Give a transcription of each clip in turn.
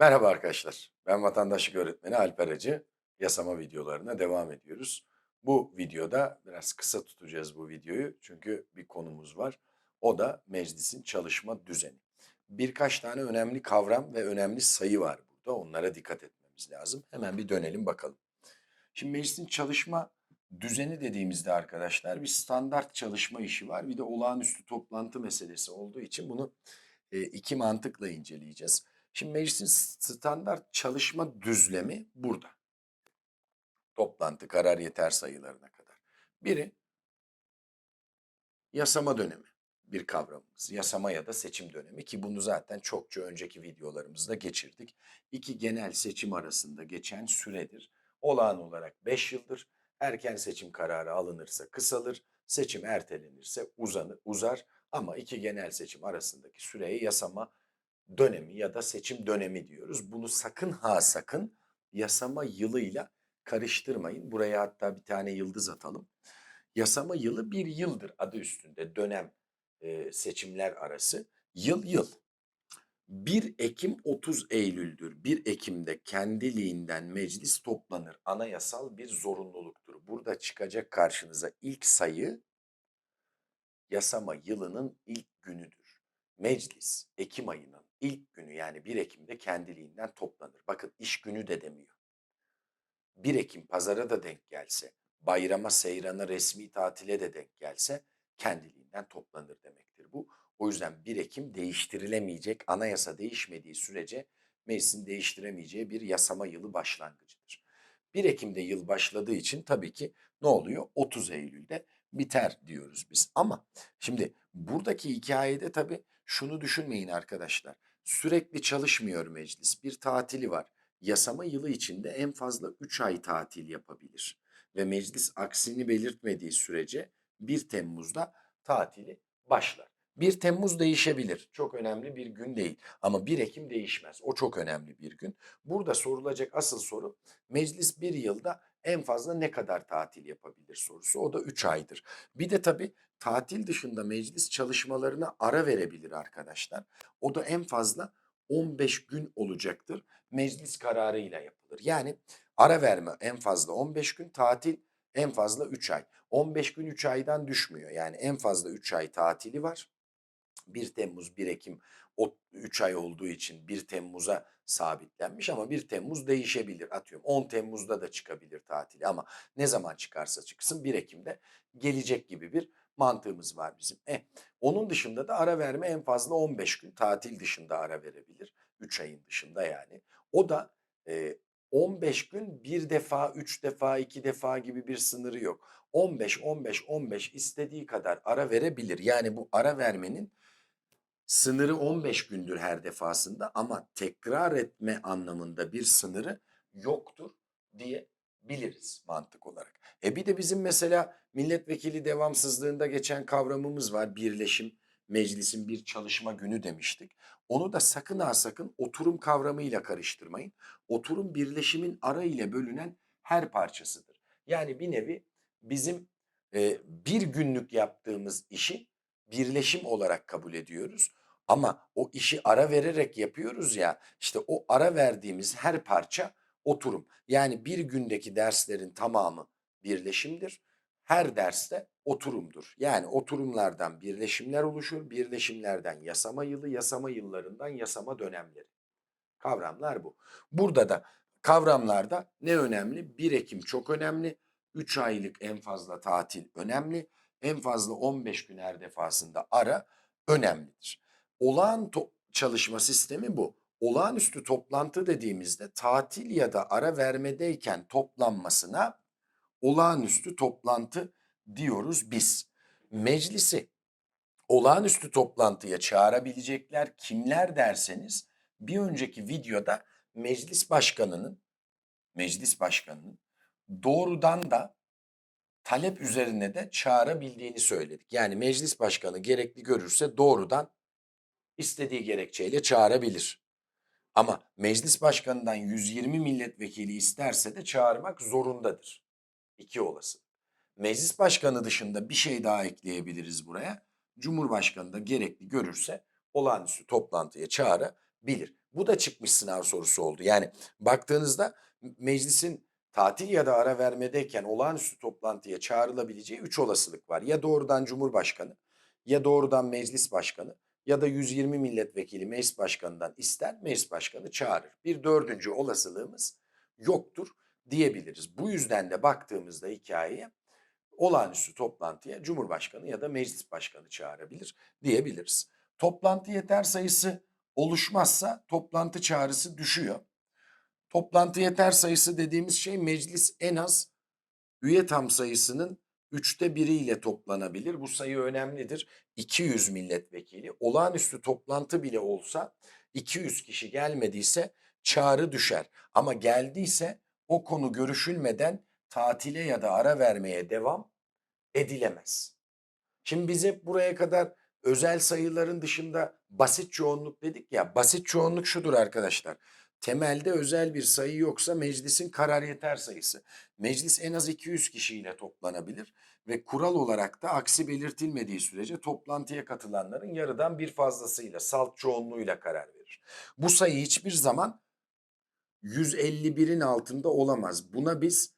Merhaba arkadaşlar. Ben vatandaşlık öğretmeni Alper Acı. Yasama videolarına devam ediyoruz. Bu videoda biraz kısa tutacağız bu videoyu çünkü bir konumuz var. O da meclisin çalışma düzeni. Birkaç tane önemli kavram ve önemli sayı var burada. Onlara dikkat etmemiz lazım. Hemen bir dönelim bakalım. Şimdi meclisin çalışma düzeni dediğimizde arkadaşlar bir standart çalışma işi var. Bir de olağanüstü toplantı meselesi olduğu için bunu e, iki mantıkla inceleyeceğiz. Şimdi meclisin standart çalışma düzlemi burada. Toplantı, karar yeter sayılarına kadar. Biri yasama dönemi bir kavramımız. Yasama ya da seçim dönemi ki bunu zaten çokça önceki videolarımızda geçirdik. İki genel seçim arasında geçen süredir. Olağan olarak 5 yıldır. Erken seçim kararı alınırsa kısalır, seçim ertelenirse uzanır, uzar ama iki genel seçim arasındaki süreye yasama dönemi ya da seçim dönemi diyoruz. Bunu sakın ha sakın yasama yılıyla karıştırmayın. Buraya hatta bir tane yıldız atalım. Yasama yılı bir yıldır adı üstünde dönem e, seçimler arası. Yıl yıl. 1 Ekim 30 Eylül'dür. 1 Ekim'de kendiliğinden meclis toplanır. Anayasal bir zorunluluktur. Burada çıkacak karşınıza ilk sayı yasama yılının ilk günüdür. Meclis Ekim ayının ilk günü yani 1 Ekim'de kendiliğinden toplanır. Bakın iş günü de demiyor. 1 Ekim pazara da denk gelse, bayrama, seyrana, resmi tatile de denk gelse kendiliğinden toplanır demektir bu. O yüzden 1 Ekim değiştirilemeyecek, anayasa değişmediği sürece meclisin değiştiremeyeceği bir yasama yılı başlangıcıdır. 1 Ekim'de yıl başladığı için tabii ki ne oluyor? 30 Eylül'de biter diyoruz biz. Ama şimdi buradaki hikayede tabii şunu düşünmeyin arkadaşlar. Sürekli çalışmıyor meclis. Bir tatili var. Yasama yılı içinde en fazla 3 ay tatil yapabilir. Ve meclis aksini belirtmediği sürece 1 Temmuz'da tatili başlar. 1 Temmuz değişebilir. Çok önemli bir gün değil. Ama 1 Ekim değişmez. O çok önemli bir gün. Burada sorulacak asıl soru meclis bir yılda en fazla ne kadar tatil yapabilir sorusu. O da 3 aydır. Bir de tabii tatil dışında meclis çalışmalarına ara verebilir arkadaşlar. O da en fazla 15 gün olacaktır. Meclis kararıyla yapılır. Yani ara verme en fazla 15 gün, tatil en fazla 3 ay. 15 gün 3 aydan düşmüyor. Yani en fazla 3 ay tatili var. 1 Temmuz 1 Ekim o 3 ay olduğu için 1 Temmuz'a sabitlenmiş ama 1 Temmuz değişebilir. Atıyorum 10 Temmuz'da da çıkabilir tatili ama ne zaman çıkarsa çıksın 1 Ekim'de gelecek gibi bir mantığımız var bizim. E, onun dışında da ara verme en fazla 15 gün tatil dışında ara verebilir. 3 ayın dışında yani. O da e, 15 gün bir defa, 3 defa, 2 defa gibi bir sınırı yok. 15, 15, 15 istediği kadar ara verebilir. Yani bu ara vermenin sınırı 15 gündür her defasında ama tekrar etme anlamında bir sınırı yoktur diyebiliriz mantık olarak. E bir de bizim mesela milletvekili devamsızlığında geçen kavramımız var. Birleşim meclisin bir çalışma günü demiştik. Onu da sakın ha sakın oturum kavramıyla karıştırmayın. Oturum birleşimin ara ile bölünen her parçasıdır. Yani bir nevi bizim e, bir günlük yaptığımız işi birleşim olarak kabul ediyoruz. Ama o işi ara vererek yapıyoruz ya işte o ara verdiğimiz her parça oturum. Yani bir gündeki derslerin tamamı birleşimdir. Her derste oturumdur. Yani oturumlardan birleşimler oluşur. Birleşimlerden yasama yılı, yasama yıllarından yasama dönemleri. Kavramlar bu. Burada da kavramlarda ne önemli? 1 Ekim çok önemli. 3 aylık en fazla tatil önemli. En fazla 15 gün her defasında ara önemlidir. Olağan çalışma sistemi bu. Olağanüstü toplantı dediğimizde tatil ya da ara vermedeyken toplanmasına olağanüstü toplantı diyoruz biz. Meclisi olağanüstü toplantıya çağırabilecekler kimler derseniz bir önceki videoda meclis başkanının meclis başkanının doğrudan da talep üzerine de çağırabildiğini söyledik. Yani meclis başkanı gerekli görürse doğrudan istediği gerekçeyle çağırabilir. Ama meclis başkanından 120 milletvekili isterse de çağırmak zorundadır. İki olasılık. Meclis başkanı dışında bir şey daha ekleyebiliriz buraya. Cumhurbaşkanı da gerekli görürse olağanüstü toplantıya çağırabilir. Bu da çıkmış sınav sorusu oldu. Yani baktığınızda meclisin tatil ya da ara vermedeyken olağanüstü toplantıya çağrılabileceği üç olasılık var. Ya doğrudan Cumhurbaşkanı, ya doğrudan Meclis Başkanı ya da 120 milletvekili meclis başkanından ister meclis başkanı çağırır. Bir dördüncü olasılığımız yoktur diyebiliriz. Bu yüzden de baktığımızda hikayeye olağanüstü toplantıya Cumhurbaşkanı ya da meclis başkanı çağırabilir diyebiliriz. Toplantı yeter sayısı oluşmazsa toplantı çağrısı düşüyor. Toplantı yeter sayısı dediğimiz şey meclis en az üye tam sayısının üçte biriyle toplanabilir. Bu sayı önemlidir. 200 milletvekili. Olağanüstü toplantı bile olsa 200 kişi gelmediyse çağrı düşer. Ama geldiyse o konu görüşülmeden tatile ya da ara vermeye devam edilemez. Şimdi biz hep buraya kadar özel sayıların dışında basit çoğunluk dedik ya. Basit çoğunluk şudur arkadaşlar. Temelde özel bir sayı yoksa meclisin karar yeter sayısı. Meclis en az 200 kişiyle toplanabilir ve kural olarak da aksi belirtilmediği sürece toplantıya katılanların yarıdan bir fazlasıyla salt çoğunluğuyla karar verir. Bu sayı hiçbir zaman 151'in altında olamaz. Buna biz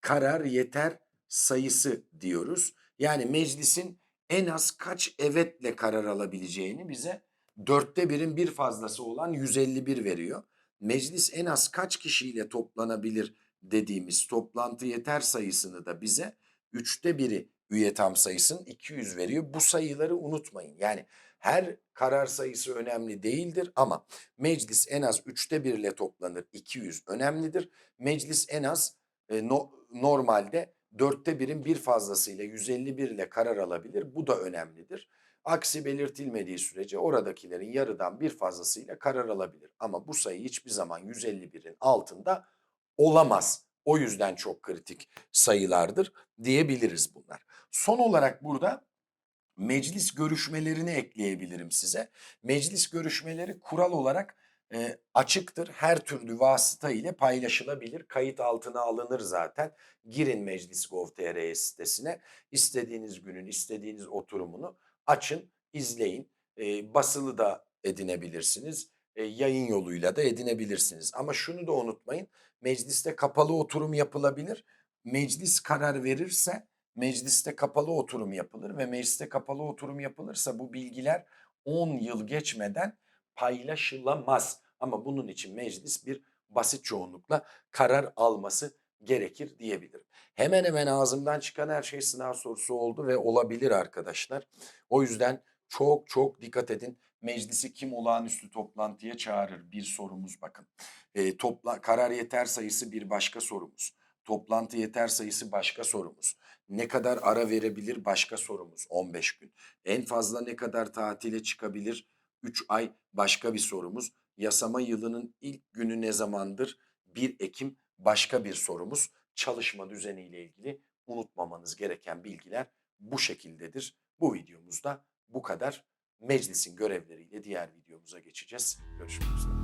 karar yeter sayısı diyoruz. Yani meclisin en az kaç evetle karar alabileceğini bize dörtte birin bir fazlası olan 151 veriyor. Meclis en az kaç kişiyle toplanabilir dediğimiz toplantı yeter sayısını da bize üçte biri üye tam sayısının 200 veriyor. Bu sayıları unutmayın. Yani her karar sayısı önemli değildir ama meclis en az üçte bir ile toplanır 200 önemlidir. Meclis en az e, no, normalde dörtte birin bir fazlasıyla 151 ile karar alabilir. Bu da önemlidir. Aksi belirtilmediği sürece oradakilerin yarıdan bir fazlasıyla karar alabilir. Ama bu sayı hiçbir zaman 151'in altında olamaz. O yüzden çok kritik sayılardır diyebiliriz bunlar. Son olarak burada meclis görüşmelerini ekleyebilirim size. Meclis görüşmeleri kural olarak e, açıktır. Her türlü vasıta ile paylaşılabilir. Kayıt altına alınır zaten. Girin Meclis.gov.tr sitesine. İstediğiniz günün, istediğiniz oturumunu açın, izleyin. E, basılı da edinebilirsiniz. E, yayın yoluyla da edinebilirsiniz. Ama şunu da unutmayın. Mecliste kapalı oturum yapılabilir. Meclis karar verirse mecliste kapalı oturum yapılır ve mecliste kapalı oturum yapılırsa bu bilgiler 10 yıl geçmeden paylaşılamaz. Ama bunun için meclis bir basit çoğunlukla karar alması gerekir diyebilirim. Hemen hemen ağzımdan çıkan her şey sınav sorusu oldu ve olabilir arkadaşlar. O yüzden çok çok dikkat edin. Meclisi kim olağanüstü toplantıya çağırır? Bir sorumuz bakın. E, topla, karar yeter sayısı bir başka sorumuz. Toplantı yeter sayısı başka sorumuz. Ne kadar ara verebilir başka sorumuz 15 gün. En fazla ne kadar tatile çıkabilir 3 ay başka bir sorumuz. Yasama yılının ilk günü ne zamandır 1 Ekim başka bir sorumuz. Çalışma düzeniyle ilgili unutmamanız gereken bilgiler bu şekildedir. Bu videomuzda bu kadar. Meclisin görevleriyle diğer videomuza geçeceğiz. Görüşmek üzere.